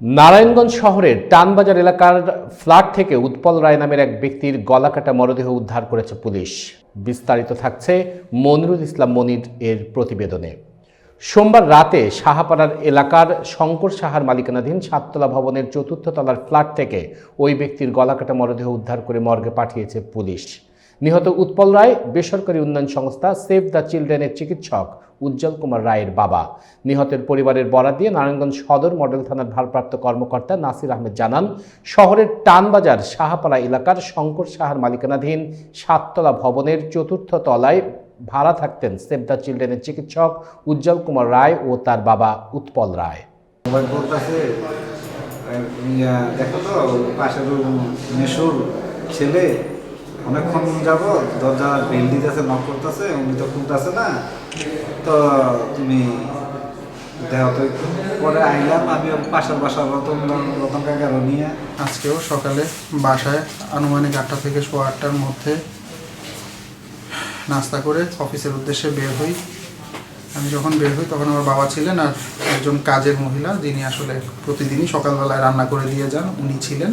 নারায়ণগঞ্জ শহরের টানবাজার এলাকার ফ্ল্যাট থেকে উৎপল রায় নামের এক ব্যক্তির গলাকাটা মরদেহ উদ্ধার করেছে পুলিশ। বিস্তারিত থাকছে মনিরুল ইসলাম মনির এর প্রতিবেদনে। সোমবার রাতে সাহাপাড়ার এলাকার শঙ্কর সাহার মালিকানাধীন সাততলা ভবনের চতুর্থ তলার ফ্ল্যাট থেকে ওই ব্যক্তির গলাকাটা মরদেহ উদ্ধার করে মর্গে পাঠিয়েছে পুলিশ। নিহত উৎপল রায়, বেসরকারি উন্নয়ন সংস্থা সেভ দ্য চিলড্রেনের চিকিৎসক উজ্জ্বল কুমার রায়ের বাবা। নিহতের পরিবারের বরাত দিয়ে নারায়ণগঞ্জ সদর মডেল থানার ভারপ্রাপ্ত কর্মকর্তা নাসির আহমেদ জানান, শহরের টানবাজার সাহাপাড়া এলাকার শঙ্কর সাহার মালিকানাধীন সাততলা ভবনের চতুর্থ তলায় ভাড়া থাকতেন সেভ দ্য চিলড্রেনের চিকিৎসক উজ্জ্বল কুমার রায় ও তার বাবা উৎপল রায়। দেখো তো ছেলে অনেকক্ষণ যাব, দরজা বেল দিতেছে নক করতেছে, উনি তো খুলতেছে না। তো তুমি দেখো তো একটু। পরে আইলাম, আমি পাশের বাসার রতন রতন কাকারও নিয়ে। আজকেও সকালে বাসায় আনুমানিক আটটা থেকে সোয়া আটটার মধ্যে নাস্তা করে অফিসের উদ্দেশ্যে বের হই। আমি যখন বের হই তখন আমার বাবা ছিলেন আর একজন কাজের মহিলা, যিনি আসলে প্রতিদিনই সকালবেলায় রান্না করে দিয়ে যান, উনি ছিলেন।